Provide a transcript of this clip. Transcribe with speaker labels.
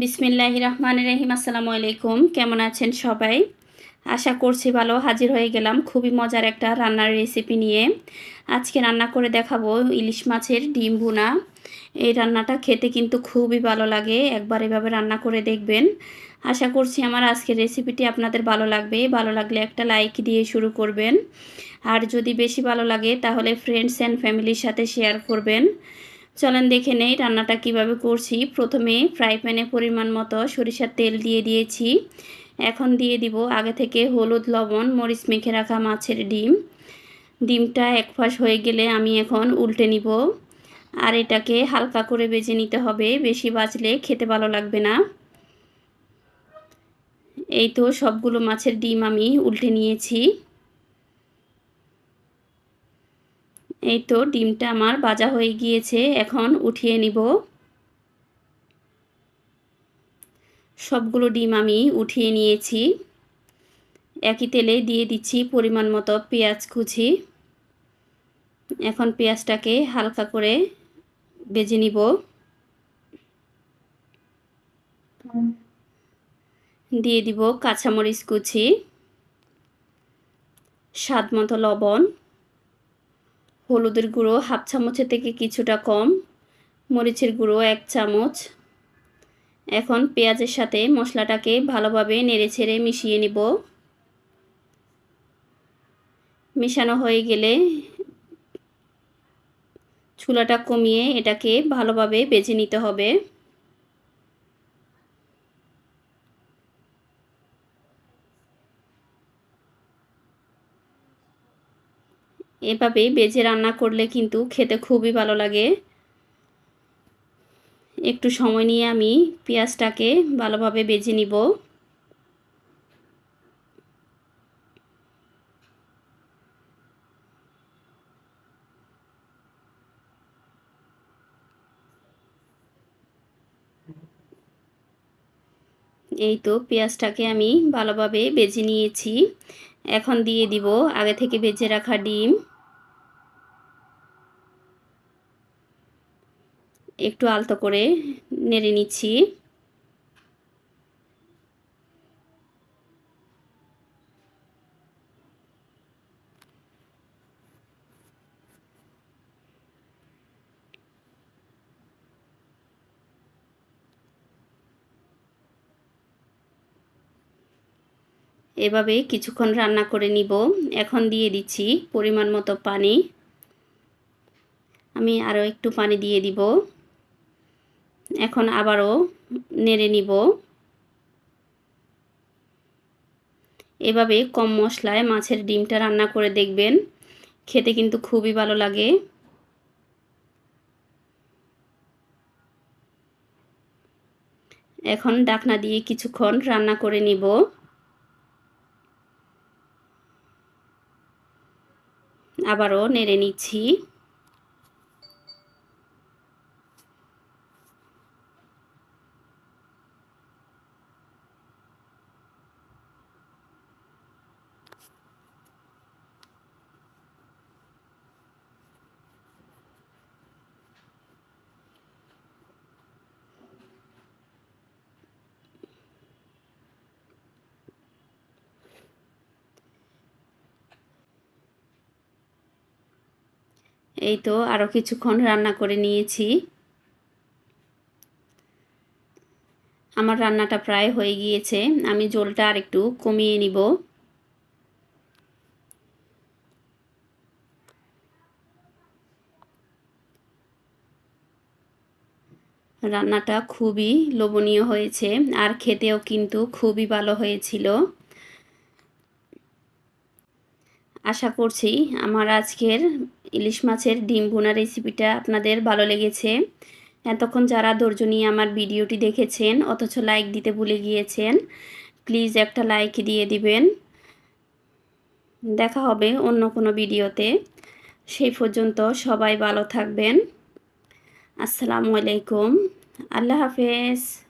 Speaker 1: বিসমিল্লাহ রহমান রহিম, আসসালামু আলাইকুম। কেমন আছেন সবাই? আশা করছি ভালো, হাজির হয়ে গেলাম। খুবই মজার একটা রান্নার রেসিপি নিয়ে। আজকে রান্না করে দেখাবো ইলিশ মাছের ডিম ভুনা। এই রান্নাটা খেতে কিন্তু খুবই ভালো লাগে, একবার এভাবে রান্না করে দেখবেন। আশা করছি আমার আজকের রেসিপিটি আপনাদের ভালো লাগবে। ভালো লাগলে একটা লাইক দিয়ে শুরু করবেন। আর যদি বেশি ভালো লাগে, তাহলে ফ্রেন্ডস অ্যান্ড ফ্যামিলির সাথে শেয়ার করবেন। চলেন দেখে নেই রান্নাটা কীভাবে করছি। প্রথমে ফ্রাই প্যানে পরিমাণ মতো সরিষার তেল দিয়ে দিয়েছি। এখন দিয়ে দিব আগে থেকে হলুদ, লবণ, মরিচ মেখে রাখা মাছের ডিম। ডিমটা এক ফাঁস হয়ে গেলে আমি এখন উল্টে নিব। আর এটাকে হালকা করে বেজে নিতে হবে, বেশি বাজলে খেতে ভালো লাগবে না। এই তো সবগুলো মাছের ডিম আমি উল্টে নিয়েছি। এই তো ডিমটা আমার বাজা হয়ে গিয়েছে, এখন উঠিয়ে নিব। সবগুলো ডিম আমি উঠিয়ে নিয়েছি। একই তেলে দিয়ে দিচ্ছি পরিমাণ মতো পেঁয়াজ কুচি। এখন পেঁয়াজটাকে হালকা করে বেজে নিব। দিয়ে দিব কাঁচামরিচ কুচি স্বাদ মতো লবণ। হলুদের গুঁড়ো হাফ চামচের থেকে কিছুটা কম, মরিচের গুঁড়ো এক চামচ। এখন পেঁয়াজের সাথে মশলাটাকে ভালোভাবে নেড়ে ছেড়ে মিশিয়ে নিব। মেশানো হয়ে গেলে চুলাটা কমিয়ে এটাকে ভালোভাবে বেজে নিতে হবে। এভাবে বেজে রান্না করলে কিন্তু খেতে খুবই ভালো লাগে। একটু সময় নিয়ে আমি পেঁয়াজটাকে ভালোভাবে বেজে নিব। এই তো পেঁয়াজটাকে আমি ভালোভাবে বেজে নিয়েছি। এখন দিয়ে দিব আগে থেকে বেজে রাখা ডিম। একটু আলতো করে নেড়ে নিচ্ছি। এভাবে কিছুক্ষণ রান্না করে নিব। এখন দিয়ে দিচ্ছি পরিমাণ মতো পানি। আমি আরও একটু পানি দিয়ে দিব। এখন আবারও নেড়ে নিব। এভাবে কম মশলায় মাছের ডিমটা রান্না করে দেখবেন। খেতে কিন্তু খুবই ভালো লাগে। এখন ডাকনা দিয়ে কিছুক্ষণ রান্না করে নিব। আবারও নেড়ে নিচ্ছি। এই তো আরও কিছুক্ষণ রান্না করে নিয়েছি। আমার রান্নাটা প্রায় হয়ে গিয়েছে, আমি জলটা আর একটু কমিয়ে নিব। রান্নাটা খুবই লোভনীয় হয়েছে, আর খেতেও কিন্তু খুবই ভালো হয়েছিল। আশা করছি আমার আজকের ইলিশ মাছের ডিম ভুনা রেসিপিটা আপনাদের ভালো লেগেছে। এতক্ষণ যারা ধৈর্য নিয়ে আমার ভিডিওটি দেখেছেন, অথচ লাইক দিতে ভুলে গিয়েছেন প্লিজ একটা লাইক দিয়ে দিবেন। দেখা হবে অন্য কোনো ভিডিওতে। সেই পর্যন্ত সবাই ভালো থাকবেন। আসসালামু আলাইকুম। আল্লাহ হাফেজ।